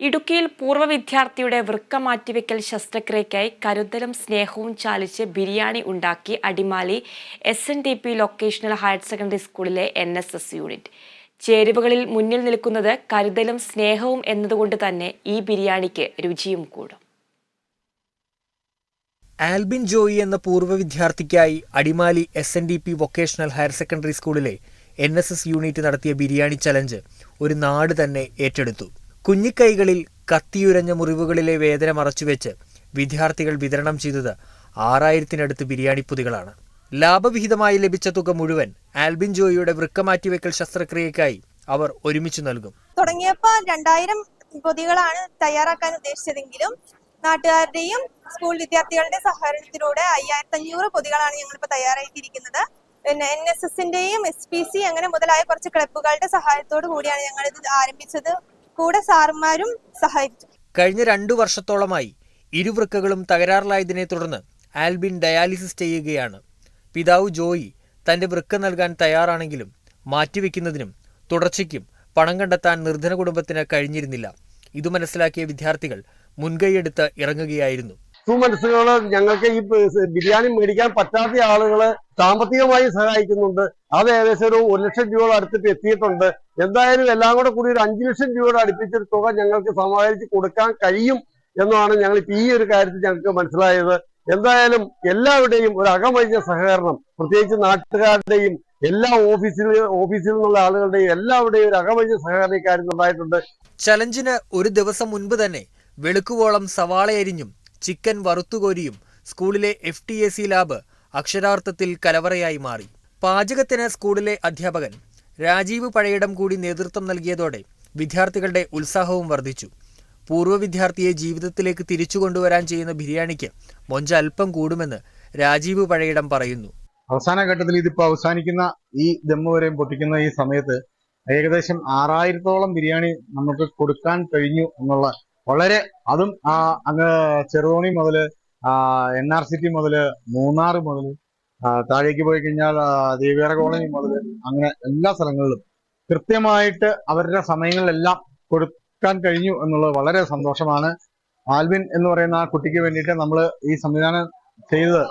ഇടുക്കിയിൽ പൂർവ വിദ്യാർത്ഥിയുടെ വൃക്ക മാറ്റിവെക്കൽ ശസ്ത്രക്രിയയ്ക്കായി കരുതലും സ്നേഹവും ചാലിച്ച് ബിരിയാണി ഉണ്ടാക്കി Adimali S N D P vocational higher secondary സ്കൂളിലെ എൻ എസ് എസ് യൂണിറ്റ് ചേരുവകളിൽ മുന്നിൽ നിൽക്കുന്നത് കരുതലും സ്നേഹവും എന്നതുകൊണ്ട് തന്നെ ഈ ബിരിയാണിക്ക് രുചിയും കൂടും. ആൽബിൻ ജോയി എന്ന പൂർവ വിദ്യാർത്ഥിക്കായി Adimali S N D P vocational higher secondary സ്കൂളിലെ എൻ എസ് എസ് യൂണിറ്റ് നടത്തിയ ബിരിയാണി ചലഞ്ച് ഒരു നാട് തന്നെ ഏറ്റെടുത്തു. കുഞ്ഞിക്കൈകളിൽ കത്തിയുരഞ്ഞ മുറിവുകളിലെ വേദന മറച്ചുവെച്ച് വിദ്യാർത്ഥികൾ വിതരണം ചെയ്തത് ആറായിരത്തിനടുത്ത് ബിരിയാണി പൊതികളാണ്. ലാഭവിഹിതമായി ലഭിച്ച തുക മുഴുവൻ ആൽബിൻ ജോയിയുടെ വൃക്ക മാറ്റിവെക്കൽ ശസ്ത്രക്രിയയ്ക്കായി അവർ ഒരുമിച്ച് നൽകും. തുടങ്ങിയപ്പോൾ രണ്ടായിരം പൊതികളാണ് തയ്യാറാക്കാൻ ഉദ്ദേശിച്ചതെങ്കിലും നാട്ടുകാരുടെയും സ്കൂൾ വിദ്യാർത്ഥികളുടെ സഹകരണത്തിലൂടെ അയ്യായിരത്തി അഞ്ഞൂറ് പൊതികളാണ് ഞങ്ങളിപ്പോൾ തയ്യാറാക്കിയിരിക്കുന്നത് പിന്നെ എൻ എസ് എസിന്റെയും എസ് പി സി അങ്ങനെ മുതലായ കുറച്ച് ക്ലബുകളുടെ സഹായത്തോടു കൂടിയാണ് ഞങ്ങൾ ഇത് ആരംഭിച്ചത്. കൂടെ സാറുമാരും സഹായിച്ചു. കഴിഞ്ഞ രണ്ടു വർഷത്തോളമായി ഇരുവൃക്കകളും തകരാറിലായതിനെ തുടർന്ന് ആൽബിൻ ഡയാലിസിസ് ചെയ്യുകയാണ്. പിതാവ് ജോയി തന്റെ വൃക്ക നൽകാൻ തയ്യാറാണെങ്കിലും മാറ്റിവെക്കുന്നതിനും തുടർച്ചയ്ക്കും പണം കണ്ടെത്താൻ നിർധന കുടുംബത്തിന് കഴിഞ്ഞിരുന്നില്ല. ഇത് മനസ്സിലാക്കിയ വിദ്യാർത്ഥികൾ മുൻകൈയെടുത്ത് ഇറങ്ങുകയായിരുന്നു. സുമനസ്സുകൾ ഞങ്ങൾക്ക് ഈ ബിരിയാണി മേടിക്കാൻ പറ്റാത്ത ആളുകൾ സാമ്പത്തികമായി സഹായിക്കുന്നുണ്ട്. അത് ഏകദേശം ഒരു ഒരു ലക്ഷം രൂപയുടെ അടുത്തിട്ട് എത്തിയിട്ടുണ്ട്. എന്തായാലും എല്ലാം കൂടെ കൂടി ഒരു അഞ്ചു ലക്ഷം രൂപയുടെ അടുപ്പിച്ചൊരു തുക ഞങ്ങൾക്ക് സമാഹരിച്ച് കൊടുക്കാൻ കഴിയും എന്നാണ് ഞങ്ങൾ ഇപ്പൊ ഈ ഒരു കാര്യത്തിൽ ഞങ്ങൾക്ക് മനസ്സിലായത്. എന്തായാലും എല്ലാവരുടെയും ഒരു അകമഴിഞ്ഞ സഹകരണം പ്രത്യേകിച്ച് നാട്ടുകാരുടെയും എല്ലാ ഓഫീസിൽ ഓഫീസിൽ നിന്നുള്ള ആളുകളുടെയും എല്ലാവരുടെയും ഒരു അകമഴിഞ്ഞ സഹകരണം ഇക്കാര്യം ഉണ്ടായിട്ടുണ്ട്. ചലഞ്ചിന് ഒരു ദിവസം മുൻപ് തന്നെ വെളുക്കുവോളം സവാളയരിഞ്ഞും ചിക്കൻ വറുത്തുകോരിയും സ്കൂളിലെ F T A C lab അക്ഷരാർത്ഥത്തിൽ കലവറയായി മാറി. പാചകത്തിന് സ്കൂളിലെ അധ്യാപകൻ രാജീവ് പഴയിടം കൂടി നേതൃത്വം നൽകിയതോടെ വിദ്യാർത്ഥികളുടെ ഉത്സാഹവും വർദ്ധിച്ചു. പൂർവ വിദ്യാർത്ഥിയെ ജീവിതത്തിലേക്ക് തിരിച്ചു കൊണ്ടുവരാൻ ചെയ്യുന്ന ബിരിയാണിക്ക് മൊഞ്ച അല്പം കൂടുമെന്ന് രാജീവ് പഴയിടം പറയുന്നു. അവസാന ഘട്ടത്തിൽ ഇതിപ്പോ അവസാനിക്കുന്ന ഈ ദമ്മ വരെയും പൊട്ടിക്കുന്ന ഈ സമയത്ത് ഏകദേശം ആറായിരത്തോളം ബിരിയാണി നമുക്ക് കൊടുക്കാൻ കഴിഞ്ഞു എന്നുള്ള വളരെ അതും അങ്ങ് ചെറുതോണി മുതൽ എൻ ആർ സിറ്റി മുതൽ മൂന്നാർ മുതൽ താഴേക്ക് പോയി കഴിഞ്ഞാൽ ദേവിയറ കോളനി മുതൽ അങ്ങനെ എല്ലാ സ്ഥലങ്ങളിലും കൃത്യമായിട്ട് അവരുടെ സമയങ്ങളിലെല്ലാം കൊടുക്കാൻ കഴിഞ്ഞു എന്നുള്ളത് വളരെ സന്തോഷമാണ്. ആൽവിൻ എന്ന് പറയുന്ന ആ കുട്ടിക്ക് വേണ്ടിയിട്ട് നമ്മൾ ഈ സംവിധാനം ചെയ്തത്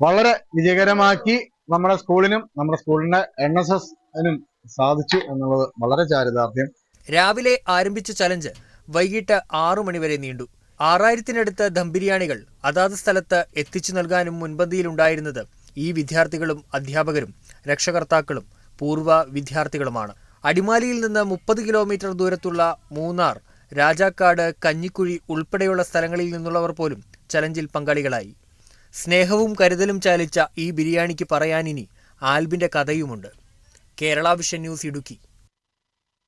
വളരെ വിജയകരമാക്കി നമ്മുടെ സ്കൂളിനും നമ്മുടെ സ്കൂളിന്റെ എൻ എസ് എസിനും സാധിച്ചു എന്നുള്ളത് വളരെ ചാരിതാർത്ഥ്യം. രാവിലെ ആരംഭിച്ച ചലഞ്ച് വൈകിട്ട് ആറു മണിവരെ നീണ്ടു. ആറായിരത്തിനടുത്ത് ദം ബിരിയാണികൾ അതാത് സ്ഥലത്ത് എത്തിച്ചു നൽകാനും മുൻപന്തിയിലുണ്ടായിരുന്നത് ഈ വിദ്യാർത്ഥികളും അധ്യാപകരും രക്ഷകർത്താക്കളും പൂർവ വിദ്യാർത്ഥികളുമാണ്. അടിമാലിയിൽ നിന്ന് മുപ്പത് കിലോമീറ്റർ ദൂരത്തുള്ള മൂന്നാർ രാജാക്കാട് കഞ്ഞിക്കുഴി ഉൾപ്പെടെയുള്ള സ്ഥലങ്ങളിൽ നിന്നുള്ളവർ പോലും ചലഞ്ചിൽ പങ്കാളികളായി. സ്നേഹവും കരുതലും ചാലിച്ച ഈ ബിരിയാണിക്ക് പറയാനിനി ആൽബിന്റെ കഥയുമുണ്ട്. Kerala vision news Idukki.